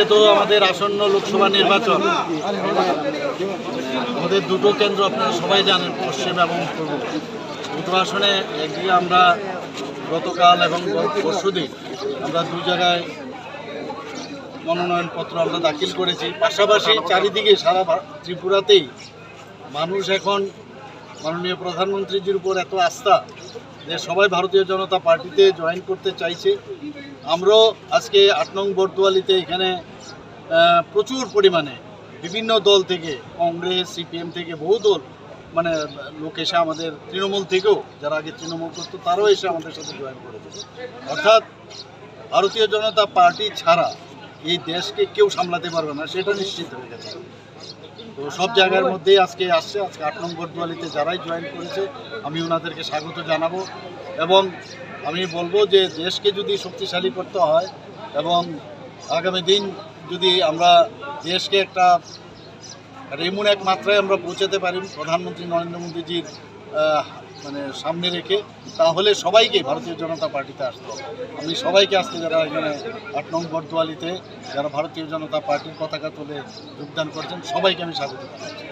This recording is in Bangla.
যেহেতু আমাদের আসন্ন লোকসভা নির্বাচন। আমাদের দুটো কেন্দ্র আপনারা সবাই জানেন, পশ্চিম এবং পূর্ব। দুটো আসনে একদিকে আমরা গতকাল এবং পরশুদিন আমরা দু জায়গায় মনোনয়নপত্র আমরা দাখিল করেছি। পাশাপাশি চারিদিকে সারা ত্রিপুরাতেই মানুষ এখন মাননীয় প্রধানমন্ত্রীজির উপর এত আস্থা যে সবাই ভারতীয় জনতা পার্টিতে জয়েন করতে চাইছে। আমরাও আজকে আট নং বর্দুয়ালিতে এখানে প্রচুর পরিমাণে বিভিন্ন দল থেকে, কংগ্রেস, সিপিএম থেকে, বহু দল মানে লোক এসে আমাদের তৃণমূল থেকেও, যারা আগে তৃণমূল করতো, তারাও এসে আমাদের সাথে জয়েন করেছে। অর্থাৎ ভারতীয় জনতা পার্টি ছাড়া এই দেশকে কেউ সামলাতে পারবে না, সেটা নিশ্চিত হয়ে গেছে। তো সব জায়গার মধ্যেই আজকে আসছে, আজকে আট নম্বর দুয়ালিতে যারাই জয়েন করেছে, আমি ওনাদেরকে স্বাগত জানাব এবং আমি বলব যে, দেশকে যদি শক্তিশালী করতে হয় এবং আগামী দিন যদি আমরা দেশকে একটা রেমুন এক মাত্রায় আমরা পৌঁছাতে পারি প্রধানমন্ত্রী নরেন্দ্র মোদীজির মানে সামনে রেখে, তাহলে সবাইকে ভারতীয় জনতা পার্টিতে আসতে হবে। আমি সবাইকে আসতে যারা এখানে আট নং বর্দোয়ালিতে যারা ভারতীয় জনতা পার্টির পতাকা তুলে যোগদান করছেন, সবাইকে আমি স্বাগত জানাচ্ছি।